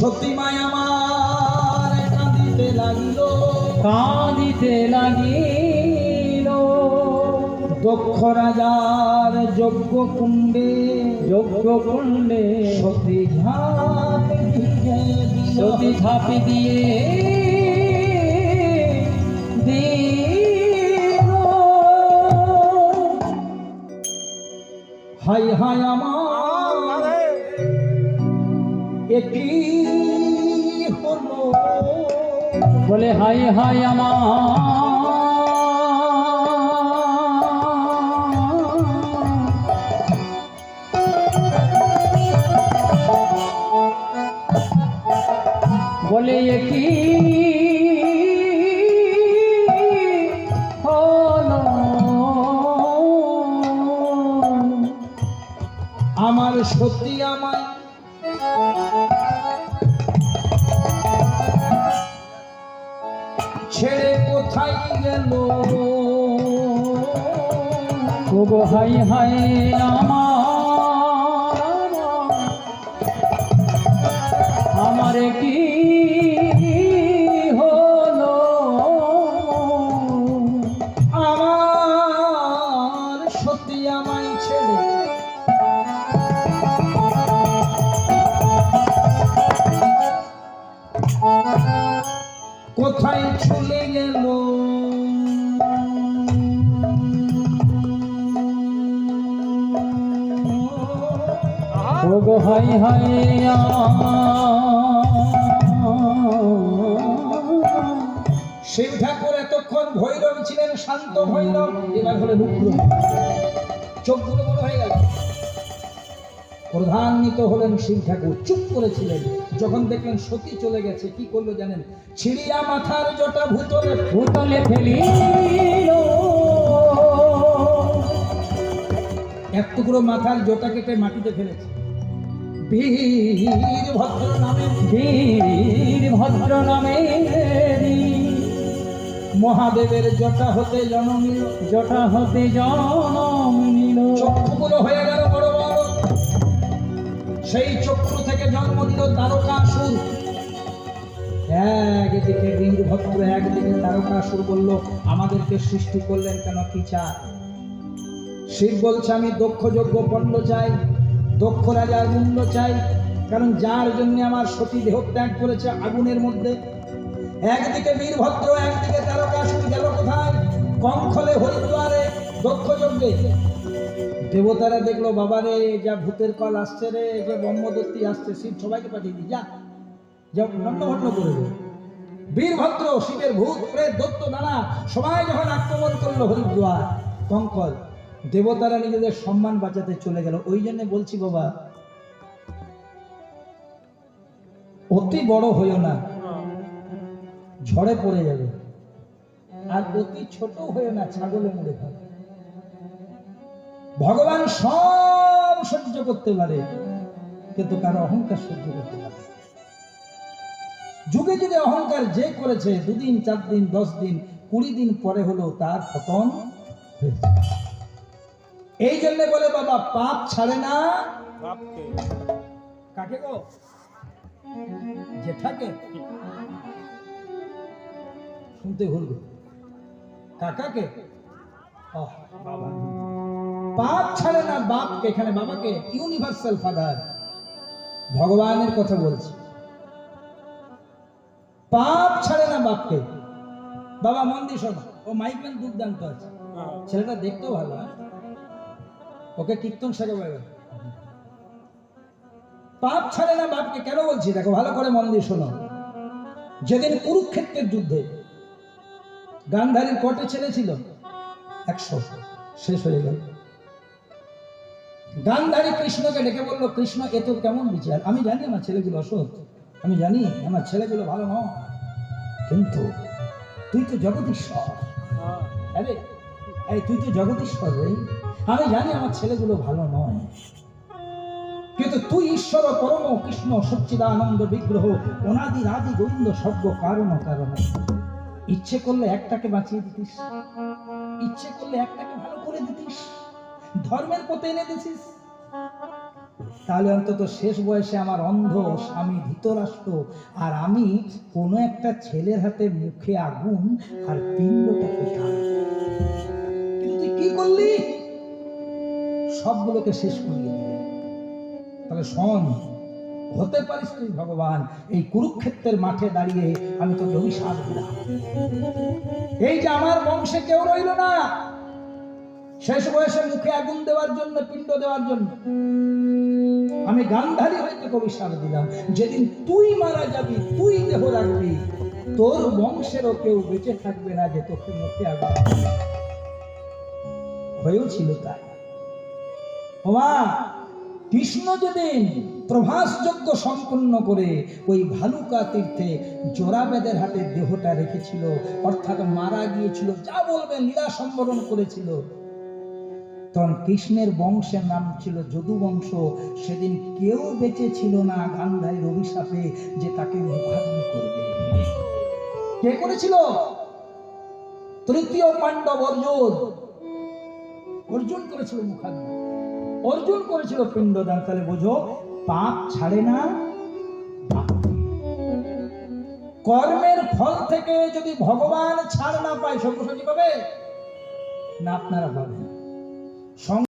সত্যি মায়া আমার কাঁদিতে লাগিল। কাঁদিতে লাগিল। দক্ষ রাজার যজ্ঞ কুণ্ডে যজ্ঞ কুণ্ডে সতী ধাপ দিয়ে সতী ধাপ দিয়ে হাই হাই আমার একই হলো। বলে হাই হাই আমার। বলে কি আমার সত্যি আমায় ছেড়ে কোথায় গেল ওগো হাই হাই আমার আমার কি কোথায় চলে গেল? ওগো, হাই হাই শিব ঠাকুর এতক্ষণ ভৈরব ছিলেন, শান্ত ভৈরব, এবার হলে রুদ্র। চোখগুলো বড় হয়ে গেল। প্রধান্বিত হলেন শিব ঠাকুর। চুপ করেছিলেন। যখন দেখলেন সতী চলে গেছে কি করল জানেন? ছিড়িয়া মাথার জটা ভূতলে ভূতলে ফেলিল। এক টুকরো মাথার জটা কেটে মাটিতে ফেলেছে। বীর ভদ্র নামে বীর ভদ্র নামে মহাদেবের জটা হতে জনমিল জটা হতে জনম সেই চক্ষু থেকে জন্ম নিল তারকাসুর একদিকে বীরভদ্র একদিকে তারকাসুর বলল, আমাদেরকে সৃষ্টি করলেন কেন কি চায় শিব বলছে, আমি দক্ষ যোগ্য পণ্ড চাই, দক্ষ রাজার মূল্য চাই, কারণ যার জন্য আমার সতী দেহ ত্যাগ করেছে আগুনের মধ্যে। একদিকে বীরভদ্র একদিকে তারকাসুর গেল কোথায়? কঙ্খলে হরিদ্বারে দক্ষ যজ্ঞে দেবতারা দেখল বাবা রে যা ভূতের পাল আসছে রে, যে ব্রহ্মদত্তি আসছে, শিব সবাইকে পাঠিয়ে দিই, যা। যা নন্নভন্ন করে দে বীরভদ্র, শিবের ভূত, প্রেত, দত্ত, নানা, সবাই যখন আক্রমণ করল হরিদ্বার, কঙ্কল, দেবতারা নিজেদের সম্মান বাঁচাতে চলে গেল। ওই জন্য বলছি, বাবা, অতি বড় হইও না, ঝড়ে পড়ে যাবে। আর অতি ছোট হয়ে না, ছাগলে মুড়ে খাবে ভগবান সব সহ্য করতে পারে কিন্তু কারও অহংকার সহ্য করতে পারে যুগে যুগে অহংকার যে করেছে দুদিন চার দিন দশ দিন কুড়ি দিন পরে হলো তার পতন এই জন্য বলে বাবা পাপ ছাড়ে না। কাকে গো? জেঠাকে? শুনতে ভুলবে কাকাকে? বাবা। পাপ ছাড়ে না বাপকে, এখানে বাবাকে ইউনিভার্সাল ফাদার ভগবানের কথা বলছি। পাপ ছাড়ে না বাপকে। বাবা, মন দিয়ে শোনো। ও মাইকম্যান দুর্দান্ত আছে। ছেলেটা দেখতেও ভালো হ্যাঁ? ওকে কীর্তন শেখাবে পাপ ছাড়ে না বাপকে, কেন বলছি? দেখো, ভালো করে মন দিয়ে শোনো। যেদিন কুরুক্ষেত্রের যুদ্ধে গান্ধারীর কটে ছেলে ছিল, একশো, শেষ হয়ে গেল। গান্ধারী কৃষ্ণকে ডেকে বলল, কৃষ্ণ, এ তো কেমন বিচার? আমি জানি আমার ছেলেগুলো অসৎ। আমি জানি আমার ছেলেগুলো ভালো নয়। কিন্তু তুই তো জগদীশ্বর। এই তুই তো জগদীশ্বর রে। আমি জানি আমার ছেলেগুলো ভালো নয়। কিন্তু তুই ঈশ্বর পরম কৃষ্ণ সচ্চিদানন্দ বিগ্রহ অনাদি রাজি গোবিন্দ সর্ব কারণ কারণ। ইচ্ছে করলে একটাকে বাঁচিয়ে দিতিস। ইচ্ছে করলে একটাকে ভালো করে দিতিস। ধর্মের পথে এনে দিছিস? তাহলে অন্তত শেষ বয়সে আমার অন্ধ স্বামী ধৃতরাষ্ট্র আর আমি কোনো একটা ছেলের হাতে মুখে আগুন আর পিণ্ডটা কোথায় কিন্তু তুই কি করলি? সবগুলোকে শেষ করিয়ে দিলে। তাহলে শোন, হতে পারিস তুই ভগবান, এই কুরুক্ষেত্রের মাঠে দাঁড়িয়ে আমি তো অভিশাপ দিলাম। এই যে আমার বংশে কেউ রইল না শেষ বয়সে মুখে আগুন দেওয়ার জন্য, পিণ্ড দেওয়ার জন্য। আমি গান্ধারী হইতে অভিশাপ দিলাম। যেদিন তুই মারা যাবি, তুই দেহ রাখবি। তোর বংশেরও কেউ বেঁচে থাকবে না যে তোকে মুখে আগুন দিবে। হয়েও ছিল তাই। ওমা, কৃষ্ণ যেদিন প্রভাস যজ্ঞ সম্পন্ন করে ওই ভালুকা তীর্থে জোড়াবেদের হাতে দেহটা রেখেছিল, অর্থাৎ মারা গিয়েছিল, যা বলবে লীলা সম্বরণ করেছিল তখন কৃষ্ণের বংশের নাম ছিল যদু বংশ সেদিন কেউ বেঁচে ছিল না গান্ধারীর অভিশাপে যে তাকে মুখাগ্নি করবে। কে করেছিল? তৃতীয় পাণ্ডব অর্জুন। অর্জুন করেছিল মুখাগ্নি। অর্জুন করেছিল পিণ্ডদান। তাহলে বোঝো, পাপ ছাড়ে না কর্মের ফল থেকে যদি ভগবান ছাড় না পায়, সব্যসাচী পাবে? না, আপনারা পাবেন। Só.